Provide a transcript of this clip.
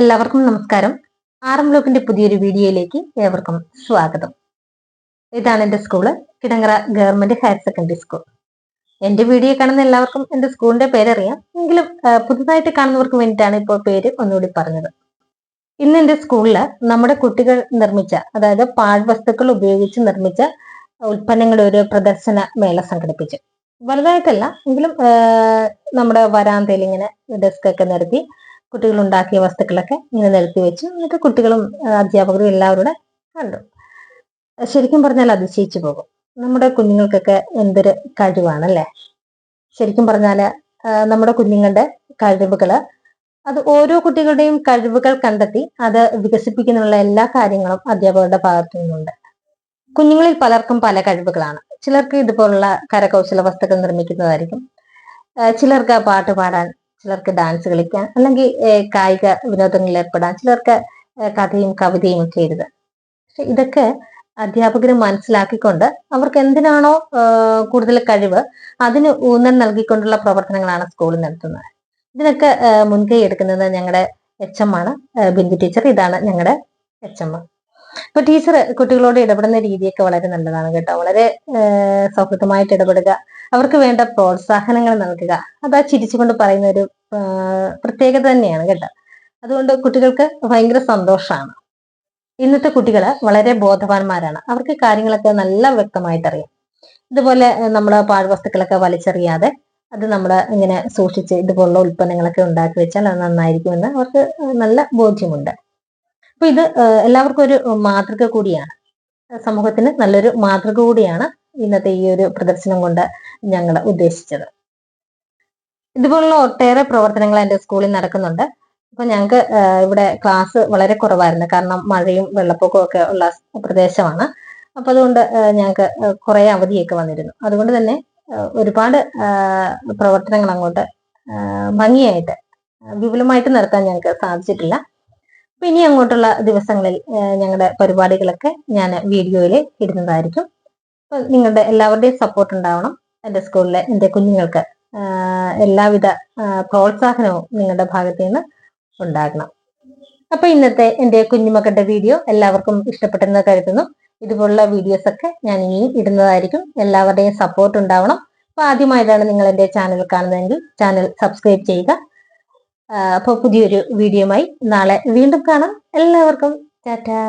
എല്ലാവർക്കും നമസ്കാരം. ആറം ബ്ലോക്കിന്റെ പുതിയൊരു വീഡിയോയിലേക്ക് ഏവർക്കും സ്വാഗതം. ഇതാണ് എന്റെ school Kidangara government higher secondary school. എന്റെ വീഡിയോ കാണുന്ന എല്ലാവർക്കും എന്റെ സ്കൂളിന്റെ പേരറിയാം. എങ്കിലും പുതുതായിട്ട് കാണുന്നവർക്ക് വേണ്ടിയിട്ടാണ് ഇപ്പോൾ പേര് ഒന്നുകൂടി പറഞ്ഞത്. ഇന്ന് എന്റെ സ്കൂളിൽ നമ്മുടെ കുട്ടികൾ നിർമ്മിച്ച അതായത് പാഴ്വസ്തുക്കൾ ഉപയോഗിച്ച് നിർമ്മിച്ച ഉൽപ്പന്നങ്ങളുടെ ഒരു പ്രദർശന മേള സംഘടിപ്പിച്ചു. വലുതായിട്ടല്ല എങ്കിലും നമ്മുടെ വരാന്തയിൽ ഇങ്ങനെ ഡെസ്ക് ഒക്കെ നിരത്തി കുട്ടികൾ ഉണ്ടാക്കിയ വസ്തുക്കളൊക്കെ ഇങ്ങനെ നിരത്തി വെച്ചു എന്നിട്ട് കുട്ടികളും അധ്യാപകരും എല്ലാവരുടെ കണ്ടു. ശരിക്കും പറഞ്ഞാൽ അതിശയിച്ചു പോകും. നമ്മുടെ കുഞ്ഞുങ്ങൾക്കൊക്കെ എന്തൊരു കഴിവാണല്ലേ? ശരിക്കും പറഞ്ഞാൽ നമ്മുടെ കുഞ്ഞുങ്ങളുടെ കഴിവുകൾ അത് ഓരോ കുട്ടികളുടെയും കഴിവുകൾ കണ്ടെത്തി അത് വികസിപ്പിക്കുന്നതിനുള്ള എല്ലാ കാര്യങ്ങളും അധ്യാപകരുടെ ഭാഗത്തു നിന്നുണ്ട്. കുഞ്ഞുങ്ങളിൽ പലർക്കും പല കഴിവുകളാണ്. ചിലർക്ക് ഇതുപോലുള്ള കരകൗശല വസ്തുക്കൾ നിർമ്മിക്കുന്നതായിരിക്കും. ചിലർക്ക് പാട്ട് പാടാൻ ചിലർക്ക് ഡാൻസ് കളിക്കാൻ അല്ലെങ്കിൽ കായിക വിനോദങ്ങളിൽ ഏർപ്പെടാൻ ചിലർക്ക് കഥയും കവിതയും ഒക്കെ എഴുതാൻ പക്ഷെ ഇതൊക്കെ അധ്യാപകർ മനസ്സിലാക്കിക്കൊണ്ട് അവർക്ക് എന്തിനാണോ കൂടുതൽ കഴിവ് അതിന് ഊന്നൽ നൽകിക്കൊണ്ടുള്ള പ്രവർത്തനങ്ങളാണ് സ്കൂളിൽ നടത്തുന്നത്. ഇതിനൊക്കെ മുൻകൈ എടുക്കുന്നത് ഞങ്ങളുടെ എച്ച് എം ആണ്. ബിന്ദു ടീച്ചർ. ഇതാണ് ഞങ്ങളുടെ എച്ച് എം. അപ്പൊ ടീച്ചർ കുട്ടികളോട് ഇടപെടുന്ന രീതിയൊക്കെ വളരെ നല്ലതാണ് കേട്ടോ. വളരെ സൗഹൃദമായിട്ട് ഇടപെടുക. അവർക്ക് വേണ്ട പ്രോത്സാഹനങ്ങൾ നൽകുക. അത് ആ ചിരിച്ചുകൊണ്ട് പറയുന്ന ഒരു പ്രത്യേകത തന്നെയാണ് കേട്ടോ. അതുകൊണ്ട് കുട്ടികൾക്ക് ഭയങ്കര സന്തോഷമാണ്. ഇന്നത്തെ കുട്ടികൾ വളരെ ബോധവാന്മാരാണ്. അവർക്ക് കാര്യങ്ങളൊക്കെ നല്ല വ്യക്തമായിട്ട് അറിയാം ഇതുപോലെ നമ്മൾ പാഴ്വസ്തുക്കളൊക്കെ വലിച്ചെറിയാതെ അത് നമ്മൾ ഇങ്ങനെ സൂക്ഷിച്ച് ഇതുപോലുള്ള ഉൽപ്പന്നങ്ങളൊക്കെ ഉണ്ടാക്കി വെച്ചാൽ അത് നന്നായിരിക്കുമെന്ന് അവർക്ക് നല്ല ബോധ്യമുണ്ട്. അപ്പൊ ഇത് എല്ലാവർക്കും ഒരു മാതൃക കൂടിയാണ്. സമൂഹത്തിന് നല്ലൊരു മാതൃക കൂടിയാണ് ഇന്നത്തെ ഈ ഒരു പ്രദർശനം കൊണ്ട് ഞങ്ങൾ ഉദ്ദേശിച്ചത്. ഇതുപോലുള്ള ഒട്ടേറെ പ്രവർത്തനങ്ങൾ എന്റെ സ്കൂളിൽ നടക്കുന്നുണ്ട്. അപ്പൊ ഞങ്ങൾക്ക് ഇവിടെ ക്ലാസ് വളരെ കുറവായിരുന്നു. കാരണം മഴയും വെള്ളപ്പൊക്കവും ഒക്കെ ഉള്ള പ്രദേശമാണ്. അപ്പൊ അതുകൊണ്ട് ഞങ്ങൾക്ക് കുറെ അവധിയൊക്കെ വന്നിരുന്നു. അതുകൊണ്ട് തന്നെ ഒരുപാട് പ്രവർത്തനങ്ങൾ അങ്ങോട്ട് ഭംഗിയായിട്ട് വിപുലമായിട്ട് നടത്താൻ ഞങ്ങൾക്ക് സാധിച്ചിട്ടില്ല. അപ്പൊ ഇനി അങ്ങോട്ടുള്ള ദിവസങ്ങളിൽ ഞങ്ങളുടെ പരിപാടികളൊക്കെ ഞാൻ വീഡിയോയിൽ ഇടുന്നതായിരിക്കും. അപ്പൊ നിങ്ങളുടെ എല്ലാവരുടെയും സപ്പോർട്ട് ഉണ്ടാവണം എന്റെ സ്കൂളിലെ എന്റെ കുഞ്ഞുങ്ങൾക്ക്. എല്ലാവിധ പ്രോത്സാഹനവും നിങ്ങളുടെ ഭാഗത്തു നിന്ന് ഉണ്ടാകണം. അപ്പൊ ഇന്നത്തെ എന്റെ കുഞ്ഞുമക്കളുടെ വീഡിയോ എല്ലാവർക്കും ഇഷ്ടപ്പെട്ടെന്ന് കരുതുന്നു. ഇതുപോലുള്ള വീഡിയോസ് ഒക്കെ ഞാൻ ഇനി ഇടുന്നതായിരിക്കും. എല്ലാവരുടെയും സപ്പോർട്ട് ഉണ്ടാവണം. അപ്പൊ ആദ്യമായിട്ടാണ് നിങ്ങൾ എന്റെ ചാനൽ കാണുന്നതെങ്കിൽ ചാനൽ സബ്സ്ക്രൈബ് ചെയ്യുക. അപ്പോൾ പുതിയൊരു വീഡിയോയുമായി നാളെ വീണ്ടും കാണാം. എല്ലാവർക്കും ടാറ്റാ.